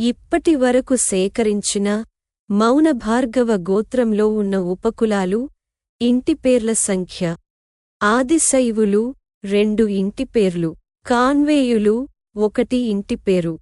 ఇప్పటి వరకు సేకరించిన మౌన భార్గవ గోత్రంలో ఉన్న ఉపకులాలు ఇంటి పేర్ల సంఖ్య. ఆదిశైవులు రెండు ఇంటి పేర్లు. కాన్వేయులు ఒకటి ఇంటి పేరు.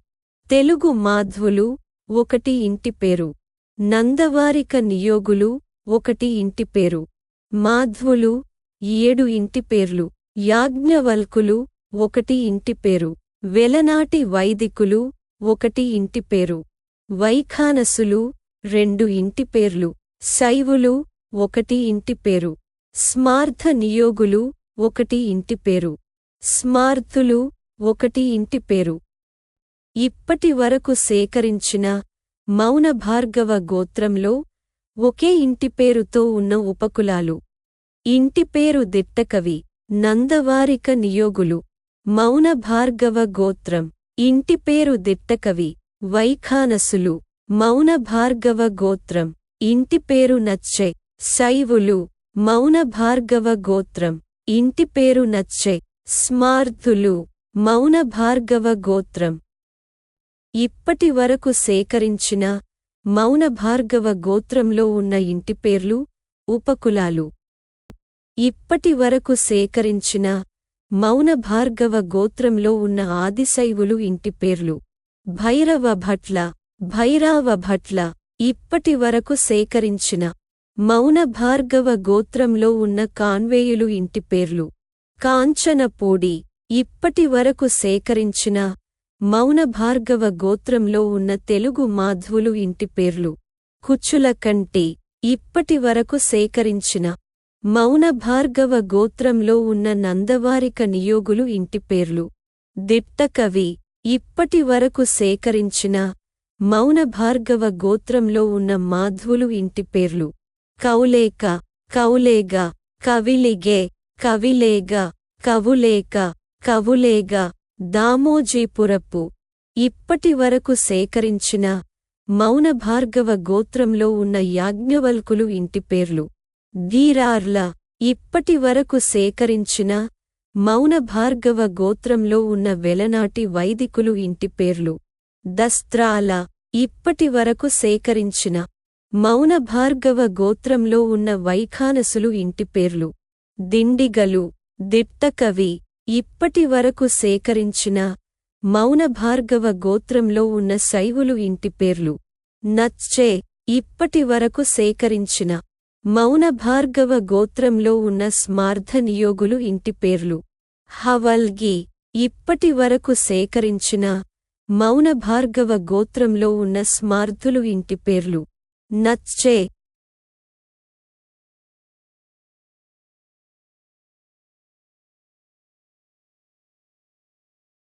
తెలుగు మాధ్వులు ఒకటి ఇంటిపేరు నందవారిక నియోగులు ఒకటి ఇంటిపేరు మాధ్వులు ఏడు ఇంటి పేర్లు. యాజ్ఞవల్కులు ఒకటి ఇంటిపేరు వెలనాటి వైదికులు ఒకటి ఇంటి పేరు. వైఖానసులు రెండు ఇంటి పేర్లు. శైవులు ఒకటి ఇంటి పేరు. స్మార్థ నియోగులు ఒకటి ఇంటి పేరు. స్మార్థులు ఒకటి ఇంటి పేరు. ఇప్పటి వరకు సేకరించిన మౌన భార్గవ గోత్రంలో ఒకే ఇంటి పేరుతో ఉన్న ఉపకులాలు. ఇంటి పేరు దిట్టకవి నందవారిక నియోగులు. మౌన భార్గవ గోత్రం. ఇంటి పేరు దిట్టకవి వైఖానసులు మౌన భార్గవ గోత్రం. ఇంటి పేరు నచ్చే శైవులు మౌన భార్గవ గోత్రం. ఇంటి పేరు నచ్చే స్మార్థులు మౌన భార్గవ గోత్రం. ఇప్పటి వరకు సేకరించిన మౌన భార్గవ గోత్రంలో ఉన్న ఇంటి పేర్లు ఉపకులాలు. ఇప్పటి వరకు సేకరించిన మౌన భార్గవ గోత్రంలో ఉన్న ఆదిశైవులు ఇంటి పేర్లు. భైరవ భట్ల భైరావ భట్ల ఇప్పటి వరకు సేకరించిన మౌన భార్గవ గోత్రంలో ఉన్న కాన్వేయులు ఇంటి పేర్లు. కాంచనపూడి ఇప్పటి వరకు సేకరించిన మౌన భార్గవ గోత్రంలో ఉన్న తెలుగు మాధ్వులు ఇంటి పేర్లు. కుచ్చులకంటి ఇప్పటి వరకు సేకరించిన మౌనభార్గవ గోత్రంలో ఉన్న నందవారిక నియోగులు ఇంటి పేర్లు. దిట్టకవి ఇప్పటి వరకు సేకరించిన మౌనభార్గవ గోత్రంలో ఉన్న మాధ్వులు ఇంటి పేర్లు. కౌలేక కౌలేగ కవిలిగే కవిలేగ కవులేక కవులేగ దామోజీపురపు. ఇప్పటి వరకు సేకరించిన మౌనభార్గవ గోత్రంలో ఉన్న యాజ్ఞవల్కులు ఇంటి పేర్లు ఇప్పటివరకు ఇప్పటి వరకు సేకరించిన మౌనభార్గవ గోత్రంలో ఉన్న వెలనాటి వైదికులు ఇంటి పేర్లు. దస్త్రాల ఇప్పటి వరకు సేకరించిన మౌనభార్గవ గోత్రంలో ఉన్న వైఖానసులు ఇంటి పేర్లు. దిండిగలు దిట్టకవి ఇప్పటి వరకు సేకరించిన మౌనభార్గవ గోత్రంలో ఉన్న శైవులు ఇంటి పేర్లు. నచ్చే ఇప్పటి వరకు సేకరించిన మౌనభార్గవ గోత్రంలో ఉన్న స్మార్థ నియోగులు ఇంటి పేర్లు. హవల్గి ఇప్పటి వరకు సేకరించిన మౌనభార్గవ గోత్రంలో ఉన్న స్మార్థులు ఇంటి పేర్లు. నచ్చే